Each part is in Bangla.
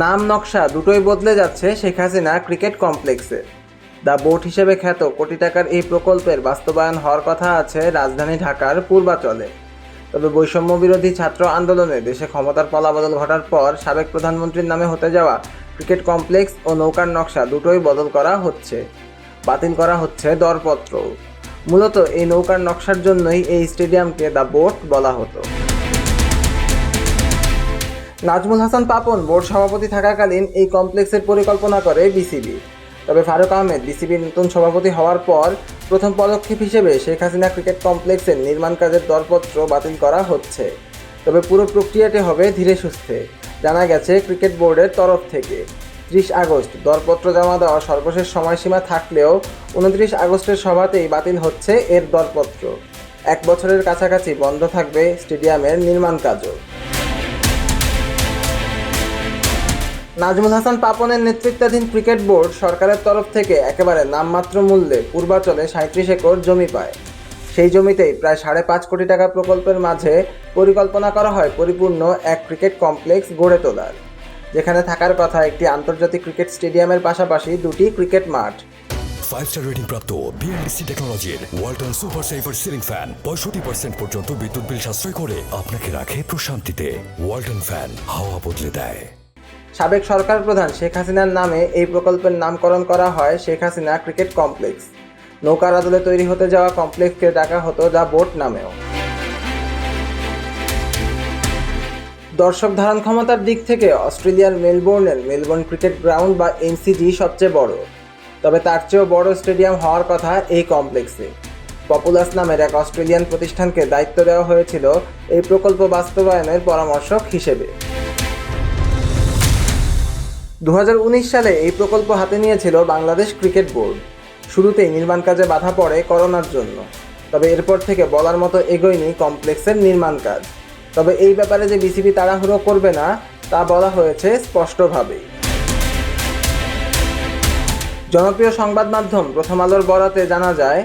নাম নকশা দুটোই বদলে যাচ্ছে শেখ হাসিনা ক্রিকেট কমপ্লেক্সে। দ্য বোট হিসেবে খ্যাত কোটি টাকার এই প্রকল্পের বাস্তবায়ন হওয়ার কথা আছে রাজধানী ঢাকার পূর্বাচলে। তবে বৈষম্য বিরোধী ছাত্র আন্দোলনে দেশে ক্ষমতার পলাবদল ঘটার পর সাবেক প্রধানমন্ত্রীর নামে হতে যাওয়া ক্রিকেট কমপ্লেক্স ও নৌকার নকশা দুটোই বদল করা হচ্ছে। বাতিল করা হচ্ছে দরপত্র মূলত এই নৌকার নকশার জন্যই এই স্টেডিয়ামকে দ্য বোট বলা হতো। নাজমুল হাসান পাপন বোর্ড সভাপতি থাকাকালীন এই কমপ্লেক্সের পরিকল্পনা করে বিসিবি। তবে ফারুক আহমেদ বিসিবির নতুন সভাপতি হওয়ার পর প্রথম পদক্ষেপ হিসেবে শেখ হাসিনা ক্রিকেট কমপ্লেক্সের নির্মাণ কাজের দরপত্র বাতিল করা হচ্ছে। তবে পুরো প্রক্রিয়াটি হবে ধীরে সুস্থে। জানা গেছে, ক্রিকেট বোর্ডের তরফ থেকে ত্রিশ আগস্ট দরপত্র জমা দেওয়ার সর্বশেষ সময়সীমা থাকলেও উনত্রিশ আগস্টের সভাতেই বাতিল হচ্ছে এর দরপত্র। এক বছরের কাছাকাছি বন্ধ থাকবে স্টেডিয়ামের নির্মাণ কাজও। নাজমুল হাসান পাপনের নেতৃত্বাধীন ক্রিকেট বোর্ড সরকারের তরফ থেকে একেবারে নামমাত্র মূল্যে পূর্বাচলে সাঁত্রিশ একর জমি পায়। সেই জমিতেই প্রায় সাড়ে পাঁচ কোটি টাকা প্রকল্পের মাঝে পরিকল্পনা করা হয় পরিপূর্ণ এক ক্রিকেট কমপ্লেক্স গড়ে তোলার, যেখানে থাকার কথা একটি আন্তর্জাতিক ক্রিকেট স্টেডিয়ামের পাশাপাশি দুটি ক্রিকেট মাঠ। ফাইভ স্টার রেটিং প্রাপ্ত বিএনডিসি টেকনোলজির Walton super saver ceiling fan পঁয়ষট্টি পার্সেন্ট পর্যন্ত বিদ্যুৎ বিল সাশ্রয় করে আপনাকে রাখে প্রশান্তিতে। ওয়ালটন ফ্যান হাওয়া বদলে দেয়। সাবেক সরকার প্রধান শেখ হাসিনার নামে এই প্রকল্পের নামকরণ করা হয় শেখ হাসিনা ক্রিকেট কমপ্লেক্স। নৌকার আদলে তৈরি হতে যাওয়া কমপ্লেক্সকে ডাকা হতো দ্য বোট নামেও। দর্শক ধারণ ক্ষমতার দিক থেকে অস্ট্রেলিয়ার মেলবোর্নের মেলবোর্ন ক্রিকেট গ্রাউন্ড বা এমসিজি সবচেয়ে বড়। তবে তার চেয়েও বড় স্টেডিয়াম হওয়ার কথা এই কমপ্লেক্সে। পপুলাস নামের এক অস্ট্রেলিয়ান প্রতিষ্ঠানকে দায়িত্ব দেওয়া হয়েছিল এই প্রকল্প বাস্তবায়নের পরামর্শক হিসেবে। দু হাজার উনিশ সালে এই প্রকল্প হাতে নিয়েছিল বাংলাদেশ ক্রিকেট বোর্ড। শুরুতেই নির্মাণ কাজে বাধা পড়ে করোনার জন্য। তবে এরপর থেকে বলার মতো এগোয়নি কমপ্লেক্সের নির্মাণ কাজ। তবে এই ব্যাপারে যে বিসিবি তাড়াহুড়ো করবে না, তা বলা হয়েছে স্পষ্টভাবেই। জনপ্রিয় সংবাদ মাধ্যম প্রথম আলোর বরাতে জানা যায়,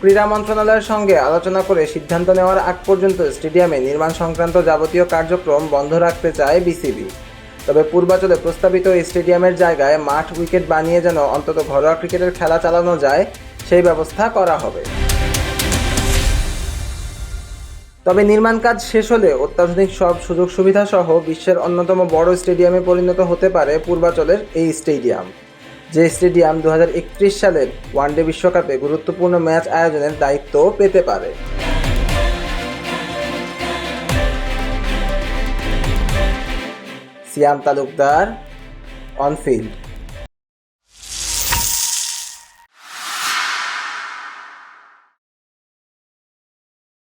ক্রীড়া মন্ত্রণালয়ের সঙ্গে আলোচনা করে সিদ্ধান্ত নেওয়ার আগ পর্যন্ত স্টেডিয়ামে নির্মাণ সংক্রান্ত যাবতীয় কার্যক্রম বন্ধ রাখতে চায় বিসিবি। তবে পূর্বাচলে প্রস্তাবিত স্টেডিয়ামের জায়গায় মাঠ উইকেট বানিয়ে যেন অন্তত ঘরোয়া ক্রিকেটের খেলা চালানো যায়, সেই ব্যবস্থা করা হবে। তবে নির্মাণ কাজ শেষ হলে অত্যাধুনিক সব সুযোগ সুবিধা সহ বিশ্বের অন্যতম বড় স্টেডিয়ামে পরিণত হতে পারে পূর্বাচলের এই স্টেডিয়াম। যে স্টেডিয়াম দু হাজার একত্রিশ সালের ওয়ানডে বিশ্বকাপে গুরুত্বপূর্ণ ম্যাচ আয়োজনের দায়িত্ব পেতে পারে। সিয়াম তালুকদার অনফিল্ড